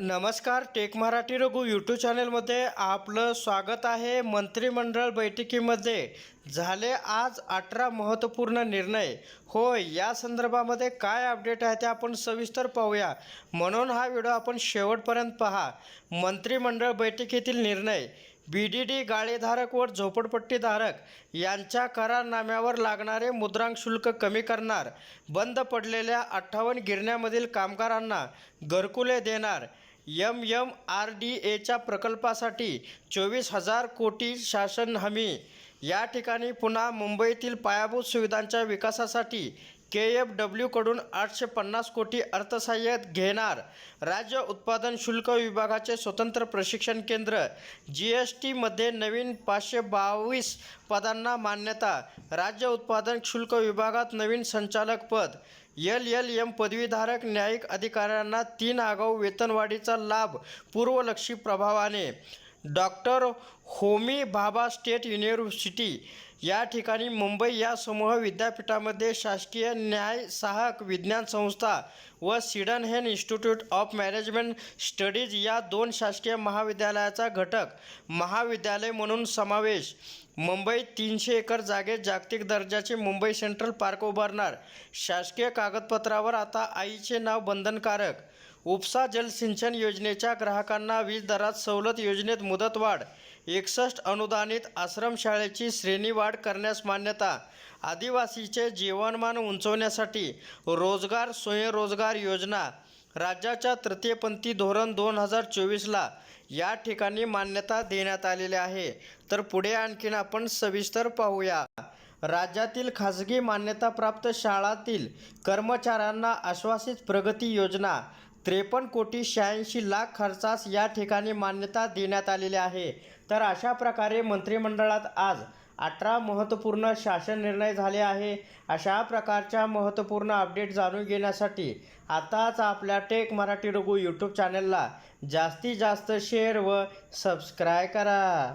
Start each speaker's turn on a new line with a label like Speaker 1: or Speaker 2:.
Speaker 1: नमस्कार take Marathi Raghu YouTube चॅनलमध्ये आपलं स्वागत आहे मंत्रिमंडळ बैठकीमध्ये. झाले आज अठरा महत्त्वपूर्ण निर्णय. होय या संदर्भामध्ये काय अपडेट आहे ते आपण सविस्तर पाहूया. म्हणून हा व्हिडिओ आपण शेवटपर्यंत पहा. मंत्रिमंडळ बैठकीतील निर्णय. बी डी डी गाळेधारक व झोपडपट्टीधारक यांच्या करारनाम्यावर लागणारे मुद्रांक शुल्क कमी करणार. बंद पडलेल्या अठ्ठावन्न गिरण्यामधील कामगारांना घरकुले देणार. एम एम आर डी एच्या प्रकल्पासाठी चोवीस हजार कोटी शासन हमी. या ठिकाणी पुन्हा मुंबईतील पायाभूत सुविधांच्या विकासासाठी के एफ डब्ल्यूकडून आठशे पन्नास कोटी अर्थसहाय्य घेणार. राज्य उत्पादन शुल्क विभागाचे स्वतंत्र प्रशिक्षण केंद्र. जी एस टीमध्ये नवीन पाचशे बावीस पदांना मान्यता. राज्य उत्पादन शुल्क विभागात नवीन संचालक पद. एल एल एम पदवीधारक न्यायिक अधिकाऱ्यांना तीन आगाऊ वेतनवाढीचा लाभ. पूर्वलक्षी प्रभावाने. Doctor Homi Bhabha state university या ठिकाणी मुंबई या समूह विद्यापीठामध्ये शासकीय न्याय सहायक विज्ञान संस्था व Sydenham institute of management studies या दोन शासकीय महाविद्यालयाचा घटक महाविद्यालय म्हणून समावेश. मुंबईत तीनशे एकर जागेत जागतिक दर्जाचे मुंबई सेंट्रल पार्क उभारणार. शासकीय कागदपत्रावर आता आईचे नाव बंधनकारक. उपसा जलसिंचन योजनेच्या ग्राहकांना वीज दरात सवलत योजनेत मुदतवाढ. एकसष्ट अनुदानित आश्रमशाळेची श्रेणीवाढ करण्यास मान्यता आदिवासीचे जीवनमान उंचवण्यासाठी रोजगार स्वयंरोजगार योजना राज्याच्या तृतीयपंथी धोरण दोन हजार चोवीसला या ठिकाणी मान्यता देण्यात आलेली आहे. तर पुढे आणखीन आपण सविस्तर पाहूया. राज्यातील खाजगी मान्यताप्राप्त शाळातील कर्मचाऱ्यांना आश्वासित प्रगती योजना. त्रेपन्न कोटी शहाऐंशी लाख खर्चास या ठिकाणी मान्यता देण्यात आलेली आहे. तर अशा प्रकारे मंत्रिमंडळात आज अठरा महत्त्वपूर्ण शासन निर्णय झाले आहे. अशा प्रकारच्या महत्त्वपूर्ण अपडेट जाणून घेण्यासाठी आताच आपल्या टेक मराठी रघु यूट्यूब चॅनलला जास्तीत जास्त शेअर व सबस्क्राय करा.